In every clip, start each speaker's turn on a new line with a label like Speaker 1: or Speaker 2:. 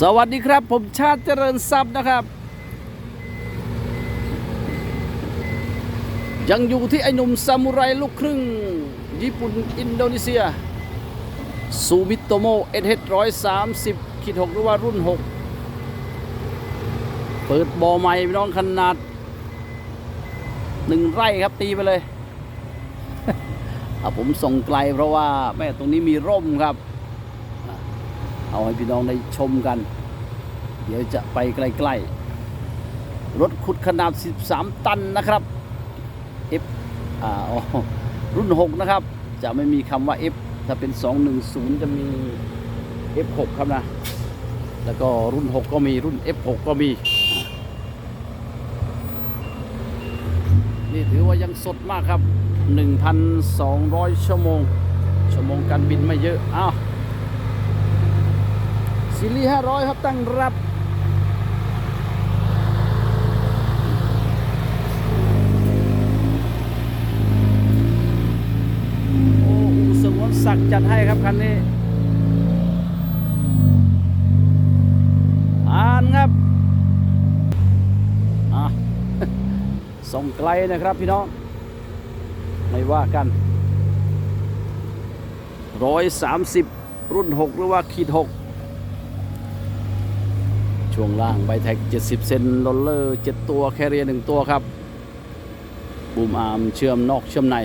Speaker 1: สวัสดีครับ ผมชาติเจริญทรัพย์นะครับ ยังอยู่ที่ไอหนุ่มซามูไรลูกครึ่ง ญี่ปุ่นอินโดนีเซียซูมิโตโมเอเฮร้อยสามสิบขีดหกหรือว่ารุ่นหกเปิดบ่อใหม่พี่น้องขนาดหนึ่งไร่ครับตีไปเลย เอาผมส่งไกลเพราะว่าแม่ตรงนี้มีร่มครับ เอาให้พี่น้องได้ชมกัน เดี๋ยวจะไปใกล้ๆ รถขุดขนาด 13 ตันนะครับ F อ่าออรุ่น 6 นะครับ จะไม่มีคำว่า F ถ้าเป็น 210 จะมี F6 ครับนะ แล้วก็รุ่น 6 ก็มีรุ่น F6 ก็มี นี่ถือว่ายังสดมากครับ 1,200 ชั่วโมง ชั่วโมงการบินไม่เยอะ อ้าว ซิลี่ห้าร้อยครับตั้งรับโอ้อูสงวนศักดิ์จัดให้ครับคันนี้อ่านครับอะส่งไกลนะครับพี่น้องไม่ว่ากันร้อยสามสิบรุ่นหกหรือว่าขีดหก ช่วงล่างไบแท็ก 70 เซนโรลเลอร์ 7 ตัว แคเรียหนึ่งตัวครับ บูมอาร์มเชื่อมนอกเชื่อมใน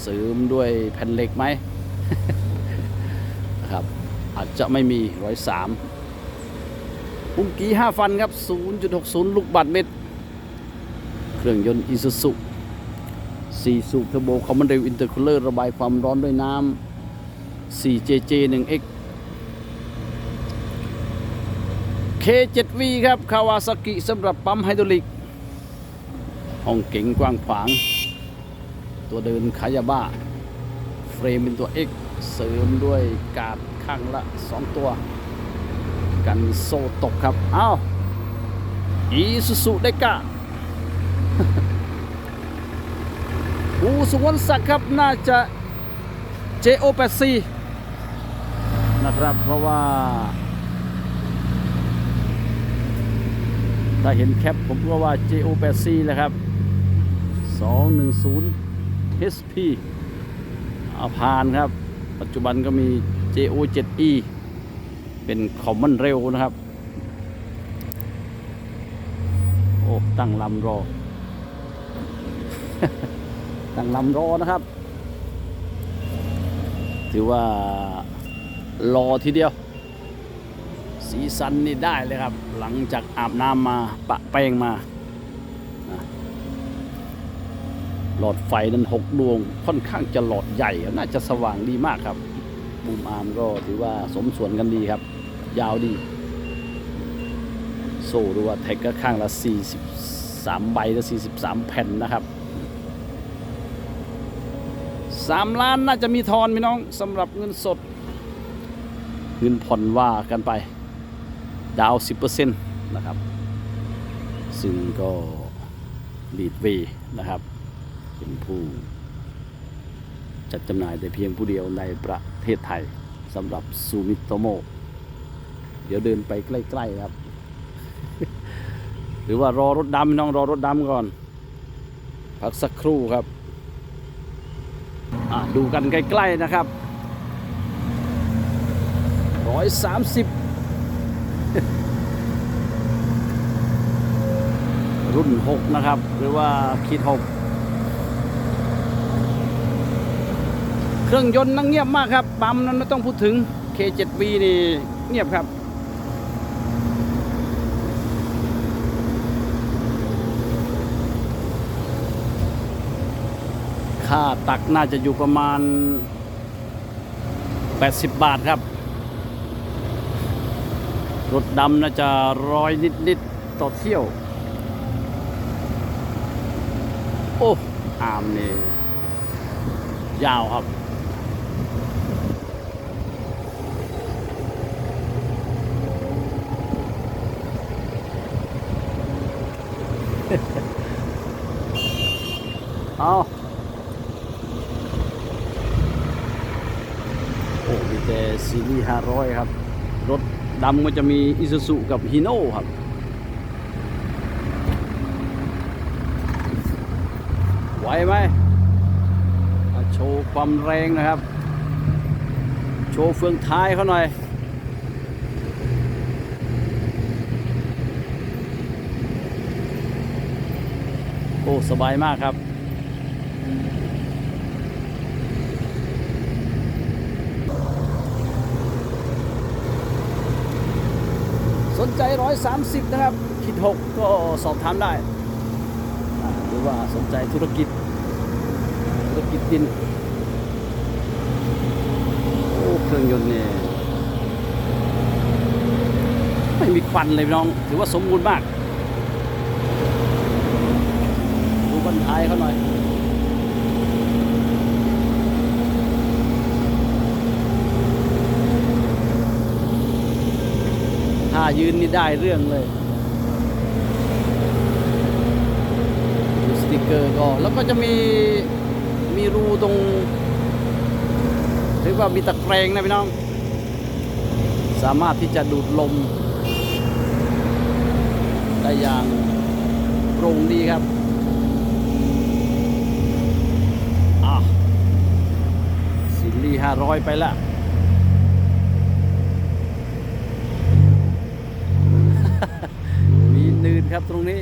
Speaker 1: เสริมด้วยแผ่นเหล็กไหมนะครับ อาจจะไม่มี 103ปุ้งกี้ 5 ฟันครับ 0.60 ลูกบาทเมตร เครื่องยนต์อีซูซุ4สูบเทอร์โบคอมมานเดลอินเตอร์คูลเลอร์ระบายความร้อนด้วยน้ำ 4JJ 1X K7V ครับคาวาซากิสำหรับปั๊มไฮดรอลิก ห้องเก๋งกว้างขวาง ตัวเดินขายาบ้า เฟรมเป็นตัว X เสริมด้วยกาดข้างละ 2 ตัว กันโซ่ตกครับอ้าวอีซูซูเดกะอูสุวรรณศักดิ์ครับ น่าจะ JO84 นะครับ เพราะว่า ถ้าเห็นแคปผมก็ว่า JO84 แหละครับ 210 HP อาพานครับ ปัจจุบันก็มี JO7E เป็นคอมมอนเร็วนะครับ โอ้ ตั้งลำรอ ตั้งลำรอนะครับ ถือว่ารอทีเดียว สีสันนี่ได้เลยครับ หลังจากอาบน้ำมาปะแป้งมา หลอดไฟนั้นหกดวงค่อนข้างจะหลอดใหญ่ น่าจะสว่างดีมากครับบูมอาร์มก็ถือว่าสมส่วนกันดีครับ ยาวดี โซ่ดูว่าแท็กก็ข้างละ 43 ใบและ43 แผ่นนะครับ3ล้านน่าจะมีทอนพี่น้องสำหรับเงินสด เงินผ่อนว่ากันไป ดาว 10%นะครับ ซึ่งก็ลีดเวย์นะครับ เป็นผู้จัดจำหน่ายแต่เพียงผู้เดียวในประเทศไทยสำหรับซูมิโตโม เดี๋ยวเดินไปใกล้ ๆ ครับ หรือว่ารอรถดำน้องรอรถดำก่อน พักสักครู่ครับ ดูกันใกล้ ๆ นะครับ 130 รุ่น 6 นะครับ หรือว่าขีด6เครื่องยนต์นั่งเงียบมากครับ ปั๊มนั้นไม่ต้องพูดถึง K7V นี่เงียบครับค่าตักน่าจะอยู่ประมาณ 80 บาทครับ รถดำน่าจะร้อยนิด ๆ ต่อเที่ยว โอ้อามนี่ ยาวครับ เอาโอ้มีแต่ซีรีส์500ครับ รถดำก็จะมีอิซูซุกับฮีโน่ครับ ไหวไหมโชว์ความแรงนะครับ โชว์เฟืองท้ายเขาหน่อยโอ้ สบายมากครับ สนใจ 130 นะครับ คิด 6 ก็สอบถามได้ ว่าสนใจธุรกิจ ธุรกิจดินโอ้เครื่องยนต์เนี่ยไม่มีควันเลยน้อง ถือว่าสมบูรณ์มาก ดูบันท้ายเขาหน่อยถ้ายืนนี่ได้เรื่องเลย ดูสติก เกอร์ก็แล้วก็จะมีมีรูตรงถือว่ามีตะแกรงนะพี่น้อง สามารถที่จะดูดลม ได้อย่างโปร่งดีครับอะซิลลี่ห้าร้อยไปละมีนืนครับตรงนี้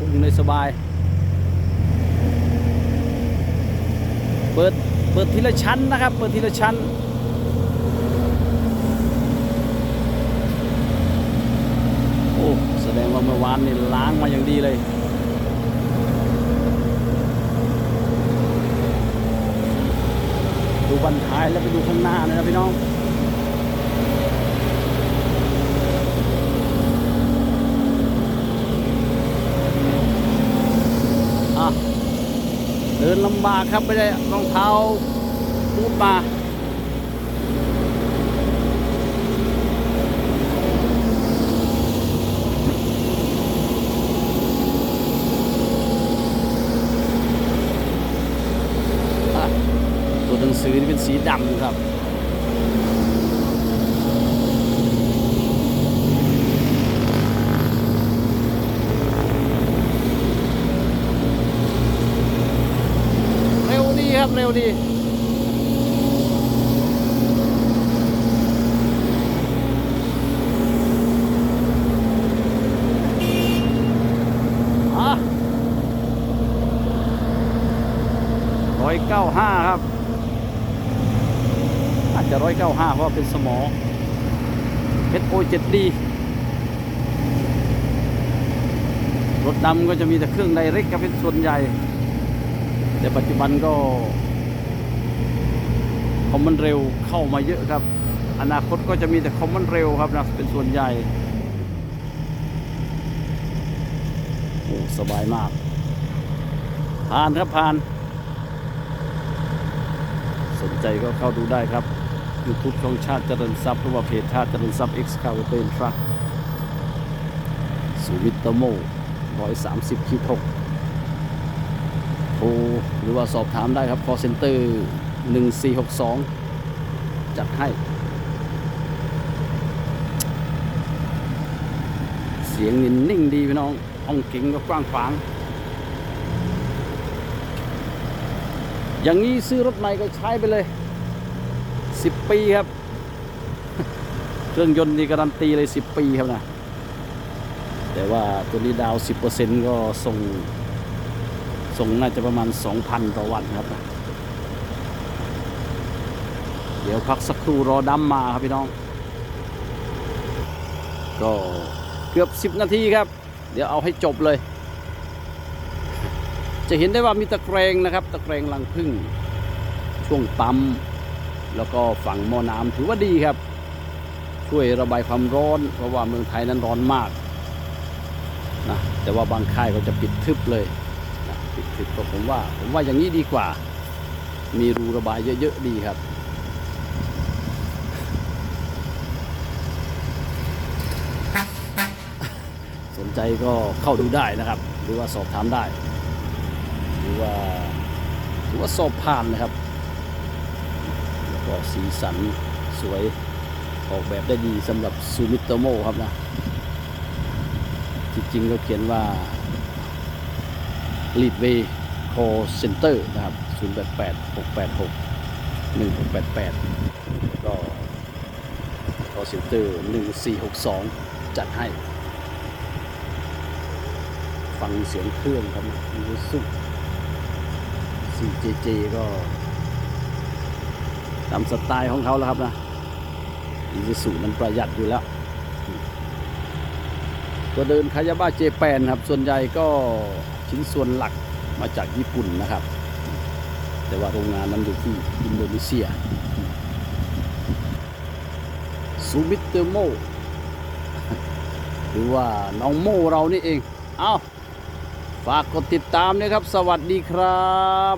Speaker 1: พุ่งในสบาย เปิด เปิดทีละชั้นนะครับ เปิดทีละชั้น โอ้ แสดงว่าเมื่อวานนี่ล้างมาอย่างดีเลยดูบันท้ายแล้วไปดูข้างหน้าเลยนะพี่น้อง อะ เดิน ลำบากครับไม่ได้รองเท้าบูทมาตัวหนังสือนี่เป็นสีดำครับ เร็วดีครับ เร็วดีอะร้อยเก้าห้าครับ อาจจะร้อยเก้าห้าเพราะว่าเป็นสมอ SO7D รถดำก็จะมีแต่เครื่องไดเรกครับเป็นส่วนใหญ่ แต่ปัจจุบันก็คอมมอนเร็วเข้ามาเยอะครับ อนาคตก็จะมีแต่คอมมอนเร็วครับนะเป็นส่วนใหญ่โอ้สบายมาก ผ่านครับผ่าน สนใจก็เข้าดูได้ครับ YouTube ช่องชาติเจริญทรัพย์หรือว่าเพจชาติเจริญทรัพย์ X คาเ t นทรัคสูมิตโม130คิวทก ทรหรือว่าสอบถามได้ครับ call center 1462 จัดให้ เสียงนิ่นิ่งดีพี่น้องห้องเก่งก็กว้างขวาง อย่างนี้ซื้อรถใหม่ก็ใช้ไปเลย 10 ปีครับ เครื่องยนต์นี่การันตีเลย 10 ปีครับนะ แต่ว่าตัวนี้ดาว 10%ก็ส่ง ส่งน่าจะประมาณ 2,000 ต่อวันครับ เดี๋ยวพักสักครู่รอดำมาครับพี่น้อง ก็เกือบ 10 นาทีครับ เดี๋ยวเอาให้จบเลย จะเห็นได้ว่ามีตะแกรงนะครับ ตะแกรงลังพึ่ง ช่วงปั๊มแล้วก็ฝั่งหม้อน้ำถือว่าดีครับ ช่วยระบายความร้อน เพราะว่าเมืองไทยนั้นร้อนมากนะแต่ว่าบางค่ายก็จะปิดทึบเลย สิบก็ผมว่า ผมว่าอย่างนี้ดีกว่า มีรูระบายเยอะๆดีครับ สนใจก็เข้าดูได้นะครับ หรือว่าสอบถามได้ หรือว่าหรือว่าสอบผ่านนะครับ แล้วก็สีสันสวยออกแบบได้ดีสำหรับซูมิโตโมครับนะ จริงๆก็เขียนว่า Lead Way Call Center นะครับ 088 686 1688 ก็ Call Center 1462 จัดให้ ฟังเสียงเครื่องครับมีสุด 4JJ ก็ตามสไตล์ของเขาแล้วครับนะอีซูซูมันประหยัดอยู่แล้ว ตัวเดินคายาบ้าเจแปนครับ ส่วนใหญ่ก็ ชิ้นส่วนหลักมาจากญี่ปุ่นนะครับ แต่ว่าโรงงานนั้นอยู่ที่อินโดนีเซียซูมิเตโมหรือว่าน้องโมเรานี่เอง เอาฝากกดติดตามด้วยครับ สวัสดีครับ